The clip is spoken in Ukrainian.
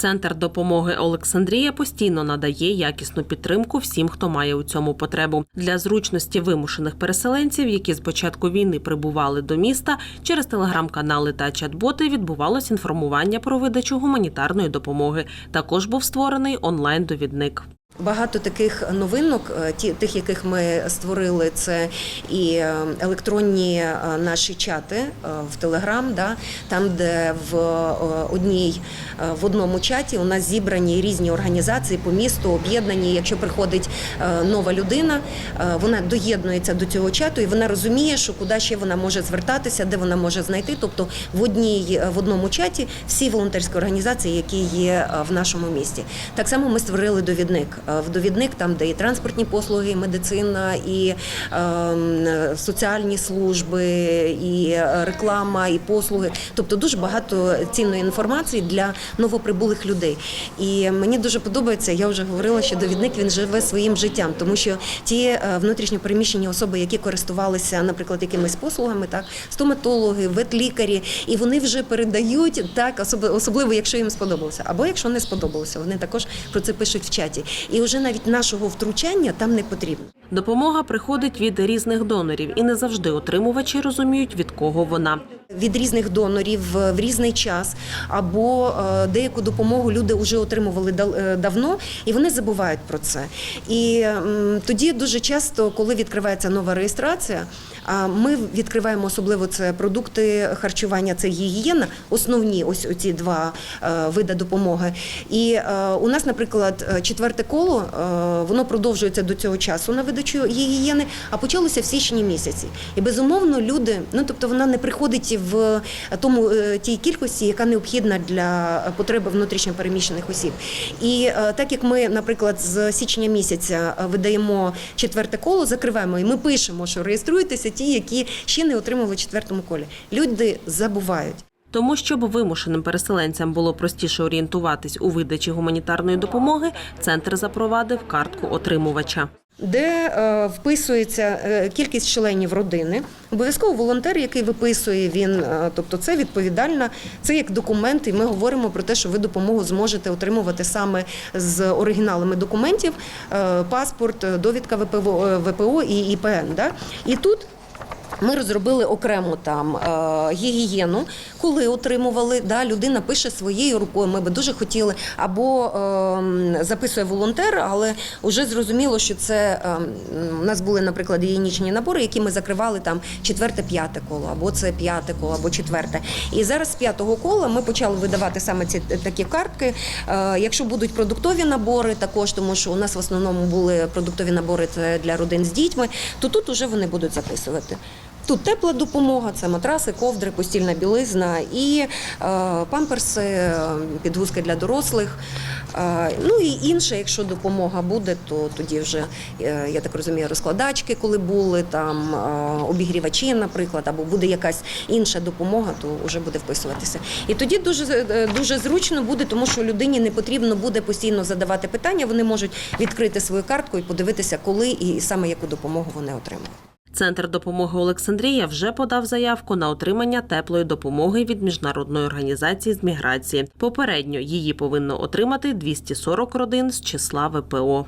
Центр допомоги Олександрія постійно надає якісну підтримку всім, хто має у цьому потребу. Для зручності вимушених переселенців, які з початку війни прибували до міста, через телеграм-канали та чат-боти відбувалось інформування про видачу гуманітарної допомоги. Також був створений онлайн-довідник. Багато таких новинок, е, ті тих, яких ми створили, це і е, електронні е, наші чати в Телеграм, да, там, де в одній в одному чаті у нас зібрані різні організації по місту, об'єднані. Якщо приходить нова людина, вона доєднується до цього чату і вона розуміє, що куди ще вона може звертатися, де вона може знайти. Тобто в одній в одному чаті всі волонтерські організації, які є в нашому місті. Так само ми створили довідник. Е, В довідник там, де і транспортні послуги, і медицина, і е, соціальні служби, і е, реклама, і послуги. Тобто дуже багато цінної інформації для новоприбулих людей. І мені дуже подобається. Я вже говорила, що довідник він живе своїм життям, тому що ті е, внутрішньо переміщені особи, які користувалися, наприклад, якимись послугами, так стоматологи, ветлікарі, і вони вже передають так, особливо, якщо їм сподобалося, або якщо не сподобалося, вони також про це пишуть в чаті. І вже навіть нашого втручання там не потрібно. Допомога приходить від різних донорів, і не завжди отримувачі розуміють, від кого вона. від різних донорів е, в різний час, або е, деяку допомогу люди вже отримували е, давно, і вони забувають про це. І тоді дуже часто, коли відкривається нова реєстрація, ми відкриваємо особливо це продукти харчування, це гігієна, основні ось оці два е, види допомоги. І е, у нас, наприклад, е, четверте коло воно продовжується до цього часу на видачу гігієни, а почалося в січні місяці. І безумовно люди, ну тобто вона не приходить в тому тій кількості, яка необхідна для потреби внутрішньо переміщених осіб. І так як ми, наприклад, з січня місяця видаємо четверте коло, закриваємо, і ми пишемо, що реєструйтеся ті, які ще не отримали в четвертому колі. Люди забувають. Тому, щоб вимушеним переселенцям було простіше орієнтуватись у видачі гуманітарної допомоги, центр запровадив картку отримувача. де е, вписується е, кількість членів родини. Обов'язково волонтер, який виписує він, е, тобто це відповідальна, це як документ, і ми говоримо про те, що ви допомогу зможете отримувати саме з оригіналами документів, паспорт, довідка ВПО, ВПО і ІПН. Да? І тут ми розробили окремо там е, гігієну, коли отримували. Да, людина пише своєю рукою. Ми би дуже хотіли, або е, записує волонтер, але вже зрозуміло, що це е, у нас були, наприклад, гігієнічні набори, які ми закривали там четверте, п'яте коло, або це п'яте коло, або четверте. І зараз з п'ятого кола ми почали видавати саме ці такі картки. Е, якщо будуть продуктові набори, також тому що у нас в основному були продуктові набори для родин з дітьми, то тут уже вони будуть записувати. Тут тепла допомога, це матраси, ковдри, постільна білизна і е, памперси, е, підгузки для дорослих. Е, ну і інше, якщо допомога буде, то тоді вже я так розумію, розкладачки, коли були там обігрівачі, наприклад, або буде якась інша допомога, то вже буде вписуватися. І тоді дуже дуже зручно буде, тому що людині не потрібно буде постійно задавати питання. Вони можуть відкрити свою картку і подивитися, коли і саме яку допомогу вони отримали. Центр допомоги Олександрія вже подав заявку на отримання теплої допомоги від міжнародної організації з міграції. Попередньо її повинно отримати 240 родин з числа ВПО.